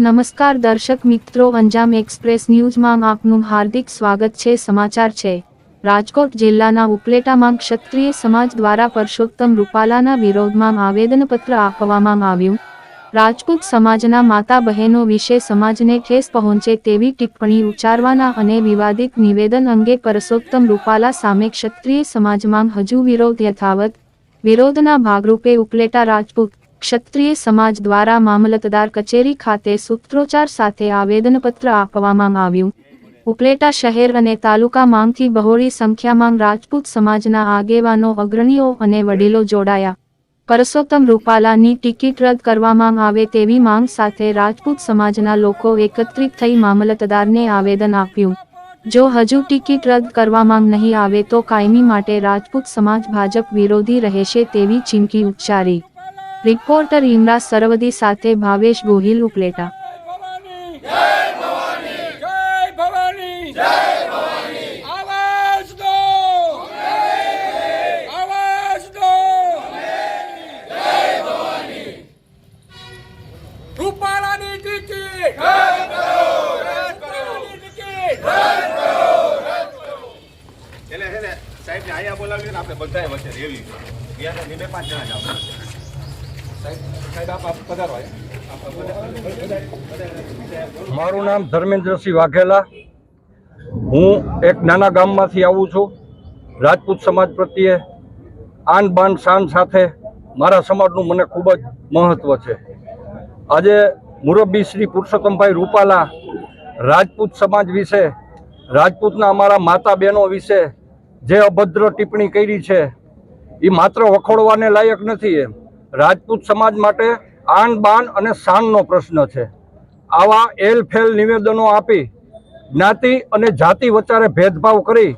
નમસ્કાર દર્શક મિત્રો, અંજામ એક્સપ્રેસ ન્યૂઝમાં આપનું હાર્દિક સ્વાગત છે. સમાચાર છે. રાજકોટ જિલ્લાના ઉપલેટામાં ક્ષત્રિય સમાજ દ્વારા પરસોત્તમ રૂપાલાના વિરોધમાં આવેદનપત્ર આપવામાં આવ્યું. રાજપૂત સમાજના માતા બહેનો વિશે સમાજને ઠેસ પહોંચે તેવી ટિપ્પણી ઉચ્ચારવાના અને વિવાદિત નિવેદન અંગે પરસોત્તમ રૂપાલા સામે ક્ષત્રિય સમાજમાં હજુ વિરોધ યથાવત. વિરોધના ભાગરૂપે ઉપલેટા રાજપૂત ક્ષત્રિય સમાજ દ્વારા મામલતદાર કચેરી ખાતે સૂત્રોચ્ચાર સાથે આવેદનપત્ર આપવામાં આવ્યું. ઉપલેટા શહેર અને તાલુકા માંગથી બહોળી સંખ્યામાં રાજપૂત સમાજના આગેવાનો, અગ્રણીઓ અને વડીલો જોડાયા. પરસોત્તમ રૂપાલાની ટિકિટ રદ કરવામાં આવે તેવી માંગ સાથે રાજપૂત સમાજના લોકો એકત્રિત થઈ મામલતદારને આવેદન આપ્યું. જો હજુ ટિકિટ રદ કરવામાં નહીં આવે તો કાયમી માટે રાજપૂત સમાજ ભાજપ વિરોધી રહેશે તેવી ચીમકી ઉચ્ચારી. રિપોર્ટર ઇમરા સરવદી સાથે ભાવેશ ગોહિલ ઉપલેટા. સાહેબ આપણે બધા વચ્ચે રેવી ગયા બે પાંચ જણા જ આપણે સાહેબ સાહેબ આપ આપ પધારો મારું નામ ધર્મેન્દ્રસિંહ વાઘેલા. હું એક નાના ગામમાંથી આવું છું. રાજપૂત સમાજ પ્રત્યે આન બાન શાન સાથે મારા સમાજનું મને ખૂબ જ મહત્ત્વ છે. આજે મુરબ્બી શ્રી પુરુષોત્તમભાઈ રૂપાલા રાજપૂત સમાજ વિશે, રાજપૂતના અમારા માતા બહેનો વિશે જે અભદ્ર ટિપ્પણી કરી છે, એ માત્ર વખોડવાને લાયક નથી એમ. રાજપૂત સમાજ માટે આન બાન અને શાનનો પ્રશ્ન છે. આવા એલ ફેલ નિવેદનો આપી જ્ઞાતિ અને જાતિ વચ્ચારે ભેદભાવ કરી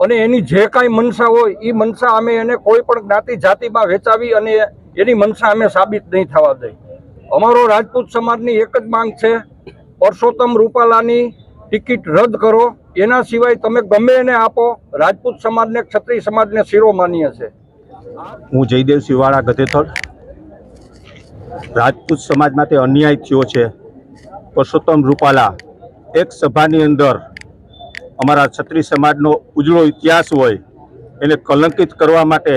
અને એની જે કાંઈ મનસા હોય એ મનસા અમે એને કોઈ પણ જ્ઞાતિ જાતિમાં વેચાવી અને એની મનસા અમે સાબિત નહીં થવા દઈ. અમારો રાજપૂત સમાજની એક જ માંગ છે, પરસોત્તમ રૂપાલાની ટિકિટ રદ કરો. એના સિવાય તમે ગમે એને આપો. રાજપૂત સમાજને ક્ષત્રિય સમાજને શિરોમાન્ય છે. હું જયદેવ શિવાળા ગધેથળ. રાજપૂત સમાજ માટે અન્યાય થયો છે. પરસોત્તમ રૂપાલા, એક સભાની અંદર અમારા છત્રી સમાજનો ઉજળો ઇતિહાસ હોય, એને કલંકિત કરવા માટે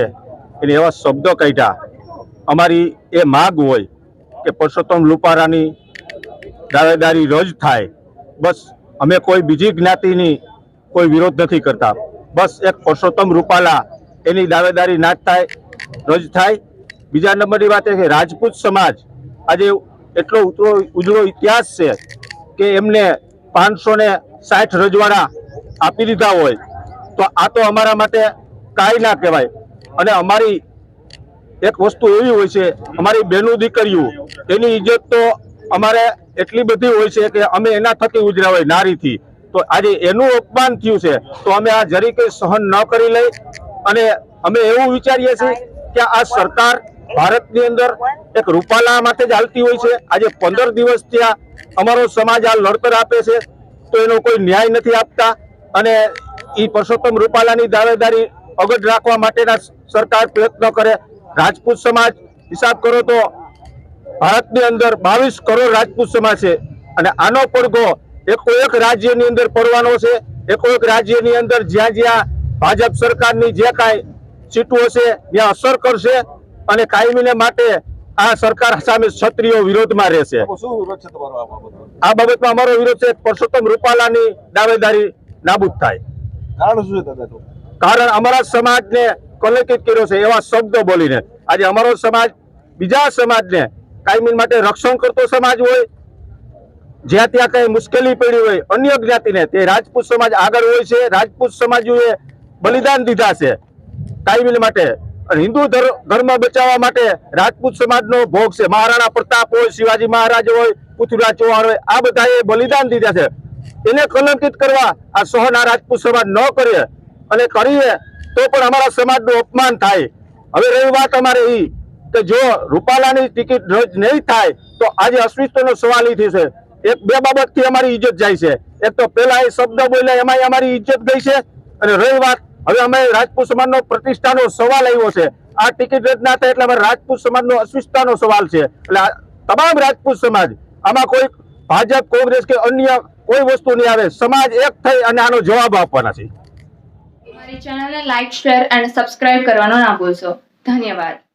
એને એવા શબ્દો કાઢ્યા. અમારી એ માગ હોય કે પરસોત્તમ રૂપાલાની દાવેદારી રજ થાય. બસ, અમે કોઈ બીજી જ્ઞાતિની કોઈ વિરોધ નથી કરતા. બસ, એક પરસોત્તમ રૂપાલા એની દાવેદારી ના થાય રજ થાય. બીજા નંબરની વાત એ કે રાજપૂત સમાજ આજે એટલો ઉતરો, ઉજળો ઇતિહાસ છે કે એમને પાંચસો ને સાઠ રજવાડા આપી દીધા હોય. તો આ તો અમારા માટે કાંઈ ના કહેવાય. અને અમારી એક વસ્તુ એવી હોય છે, અમારી બેનું દીકરીઓ, એની ઇજ્જત તો અમારે એટલી બધી હોય છે કે અમે એના થકી ઉજરાવાય નારીથી. તો આજે એનું અપમાન થયું છે, તો અમે આ જરી કંઈ સહન ન કરી લઈ અને અમે એવું વિચારીએ છીએ કે આ સરકાર ભારતની અંદર એક રૂપાલા માટે જ હાલતી હોય છે. આજે પંદર દિવસ ત્યાં અમારો સમાજ આ લડતર આપે છે. તો એનો કોઈ ન્યાય નથી આપતા. અને એ પરસોત્તમ રૂપાલાની દાવેદારી અગટ રાખવા માટેના સરકાર પ્રયત્ન કરે. રાજપૂત સમાજ, હિસાબ કરો તો ભારતની અંદર બાવીસ કરોડ રાજપૂત સમાજ છે. અને આનો પડઘો એકો એક રાજ્યની અંદર પડવાનો છે. એકો એક રાજ્યની અંદર જ્યાં જ્યાં ભાજપ સરકારની જે કાંઈ સીટો હશે ત્યાં અસર કરશે અને કાયમીને માટે આ સરકાર સામે ક્ષત્રિયો વિરોધમાં રહેશે. છે આ બાબતમાં? અમારો વિરોધ છે પરસોત્તમ રૂપાલાની દાવેદારી નાબૂદ થાય. કારણ છે અમારા સમાજને કલંકિત કર્યો છે એવા શબ્દો બોલીને. આજે અમારો સમાજ બીજા સમાજને કાયમી માટે રક્ષણ કરતો સમાજ હોય જ્યાં ત્યાં કઈ મુશ્કેલી પડી હોય અન્ય જ્ઞાતિને તે રાજપૂત સમાજ આગળ હોય છે રાજપૂત સમાજોએ બલિદાન દીધા છે. કાયમી માટે હિન્દુ ધર- ધર્મ બચાવવા માટે રાજપૂત સમાજનો ભોગ છે. મહારાણા પ્રતાપ હોય, શિવાજી મહારાજ હોય, પૃથ્વીરાજ ચૌહાણ હોય, આ બધાએ બલિદાન દીધા છે. એને કલંકિત કરવા આ સહના રાજપૂત સમાજ ન કરીએ અને કરીએ તો પણ અમારા સમાજનું અપમાન થાય. હવે રહી વાત અમારે એ કે જો રૂપાલાની ટિકિટ રદ નહીં થાય તો આજે અસ્તિત્વનો સવાલ એ થશે એક બે બાબતથી અમારી ઇજ્જત જાય છે. એક તો પેલા એ શબ્દ બોલ્યા એમાં અમારી ઇજ્જત ગઈ છે. અને રહી વાત, હવે અમે રાજપૂત સમાજનો પ્રતિષ્ઠાનો સવાલ આવ્યો છે. આ ટિકિટ રદ ના થાય એટલે અમારે રાજપૂત સમાજનો અસ્મિતાનો સવાલ છે. એટલે તમામ રાજપૂત સમાજ, આમાં કોઈ ભાજપ, કોંગ્રેસ કે અન્ય કોઈ વસ્તુ નહીં આવે. સમાજ એક થઈ અને આનો જવાબ આપવાના છે. અમારી ચેનલને લાઈક શેર અને સબસ્ક્રાઇબ કરવાનો ના ભૂલશો. ધન્યવાદ.